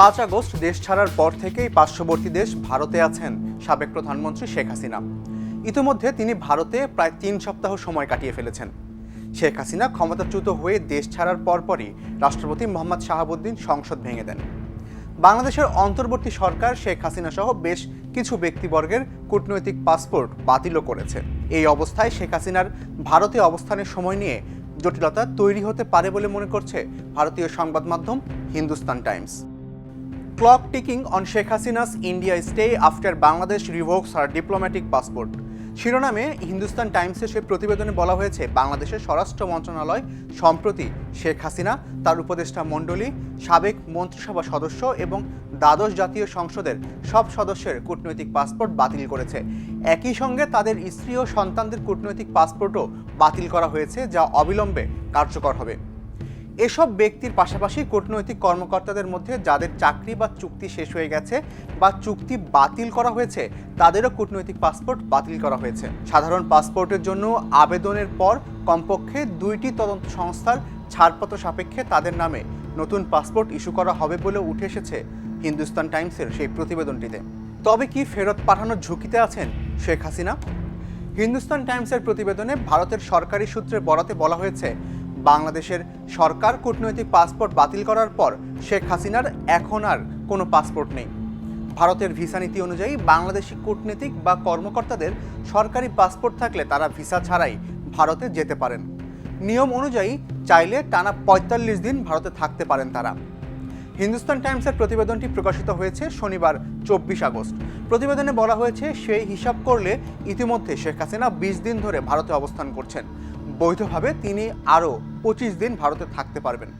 পাঁচ আগস্ট দেশ ছাড়ার পর থেকেই পার্শ্ববর্তী দেশ ভারতে আছেন সাবেক প্রধানমন্ত্রী শেখ হাসিনা। ইতিমধ্যে তিনি ভারতে প্রায় তিন সপ্তাহ সময় কাটিয়ে ফেলেছেন। শেখ হাসিনা ক্ষমতাচ্যুত হয়ে দেশ ছাড়ার পরপরই রাষ্ট্রপতি মোহাম্মদ শাহাবুদ্দিন সংসদ ভেঙে দেন। বাংলাদেশের অন্তর্বর্তী সরকার শেখ হাসিনা সহ বেশ কিছু ব্যক্তিবর্গের কূটনৈতিক পাসপোর্ট বাতিলও করেছে। এই অবস্থায় শেখ হাসিনার ভারতে অবস্থানের সময় নিয়ে জটিলতা তৈরি হতে পারে বলে মনে করছে ভারতীয় সংবাদ মাধ্যম Hindustan Times. Clock ticking on Sheikh Hasina's India stay after Bangladesh revokes her diplomatic passport. শিরোনামে হিন্দুস্তান টাইমসের সে প্রতিবেদনে বলা হয়েছে, বাংলাদেশের স্বরাষ্ট্র মন্ত্রণালয় সম্প্রতি শেখ হাসিনা, তার উপদেষ্টা মণ্ডলী, সাবেক মন্ত্রিসভা সদস্য এবং দ্বাদশ জাতীয় সংসদের সব সদস্যের কূটনৈতিক পাসপোর্ট বাতিল করেছে। একই সঙ্গে তাদের স্ত্রী ও সন্তানদের কূটনৈতিক পাসপোর্টও বাতিল করা হয়েছে, যা অবিলম্বে কার্যকর হবে। এসব ব্যক্তির পাশাপাশি কূটনৈতিক কর্মকর্তাদের মধ্যে যাদের চাকরি বা চুক্তি শেষ হয়ে গেছে বা চুক্তি বাতিল করা হয়েছে, তাদেরও কূটনৈতিক পাসপোর্ট বাতিল করা হয়েছে। সাধারণ পাসপোর্টের জন্য আবেদনের পর কমপক্ষে দুইটি তদন্ত সংস্থার ছাড়পত্র সাপেক্ষে তাদের নামে নতুন পাসপোর্ট ইস্যু করা হবে বলে উঠে এসেছে হিন্দুস্তান টাইমসের সেই প্রতিবেদনটিতে। তবে কি ফেরত পাঠানোর ঝুঁকিতে আছেন শেখ হাসিনা? হিন্দুস্তান টাইমসের প্রতিবেদনে ভারতের সরকারি সূত্রে বরাতে বলা হয়েছে বাংলাদেশের সরকার কূটনৈতিক পাসপোর্ট বাতিল করার পর শেখ হাসিনার এখন আর কোনো পাসপোর্ট নেই। ভারতের ভিসা নীতি অনুযায়ী বাংলাদেশি কূটনীতিক বা কর্মকর্তাদের সরকারি পাসপোর্ট থাকলে তারা ভিসা ছাড়াই ভারতে যেতে পারেন। নিয়ম অনুযায়ী চাইলে টানা পঁয়তাল্লিশ দিন ভারতে থাকতে পারেন তারা। হিন্দুস্তান টাইমসের প্রতিবেদনটি প্রকাশিত হয়েছে শনিবার, চব্বিশ আগস্ট। প্রতিবেদনে বলা হয়েছে, সেই হিসাব করলে ইতিমধ্যে শেখ হাসিনা বিশ দিন ধরে ভারতে অবস্থান করছেন। বৈধভাবে তিনি আরও পঁচিশ দিন ভারতে থাকতে পারবেন।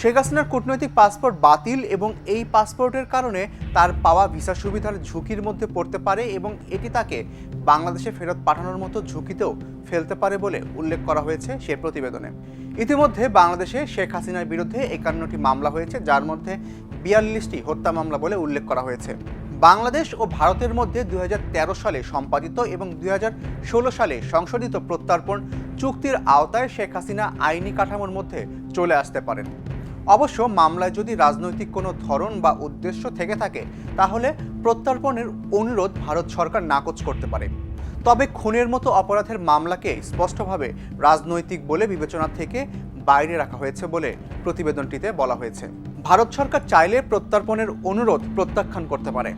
শেখ হাসিনার কূটনৈতিক পাসপোর্ট বাতিল এবং এই পাসপোর্টের কারণে তার পাওয়া ভিসা সুবিধার ঝুঁকির মধ্যে পড়তে পারে এবং এটি তাকে বাংলাদেশে ফেরত পাঠানোর মতো ঝুঁকিতেও ফেলতে পারে বলে উল্লেখ করা হয়েছে সে প্রতিবেদনে। ইতিমধ্যে বাংলাদেশে শেখ হাসিনার বিরুদ্ধে একান্নটি মামলা হয়েছে, যার মধ্যে বিয়াল্লিশটি হত্যা মামলা বলে উল্লেখ করা হয়েছে। বাংলাদেশ ও ভারতের মধ্যে দুই হাজার তেরো সালে সম্পাদিত এবং দুই হাজার ষোলো সালে সংশোধিত প্রত্যর্পণ চুক্তির আওতায় শেখ হাসিনা আইনি কাঠামোর মধ্যে চলে আসতে পারেন। অবশ্য মামলায় যদি রাজনৈতিক কোনো ধরন বা উদ্দেশ্য থেকে থাকে, তাহলে প্রত্যর্পণের অনুরোধ ভারত সরকার নাকচ করতে পারে। তবে খুনের মতো অপরাধের মামলাকে স্পষ্টভাবে রাজনৈতিক বলে বিবেচনা থেকে বাইরে রাখা হয়েছে বলে প্রতিবেদনটিতে বলা হয়েছে। ভারত সরকার চাইলে প্রত্যর্পণের অনুরোধ প্রত্যাখ্যান করতে পারে।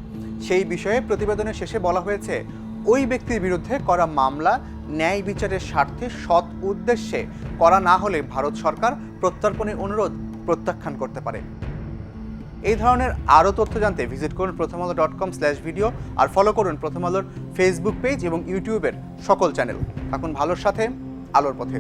সেই বিষয়ে প্রতিবেদনের শেষে বলা হয়েছে, ওই ব্যক্তির বিরুদ্ধে করা মামলা ন্যায় বিচারের স্বার্থে সৎ উদ্দেশ্যে করা না হলে ভারত সরকার প্রত্যর্পণের অনুরোধ প্রত্যাখ্যান করতে পারে। এই ধরনের আরও তথ্য জানতে ভিজিট করুন Prothom Alo dot com slash video আর ফলো করুন প্রথম আলোর ফেসবুক পেজ এবং ইউটিউবের সকল চ্যানেল। থাকুন ভালোর সাথে, আলোর পথে।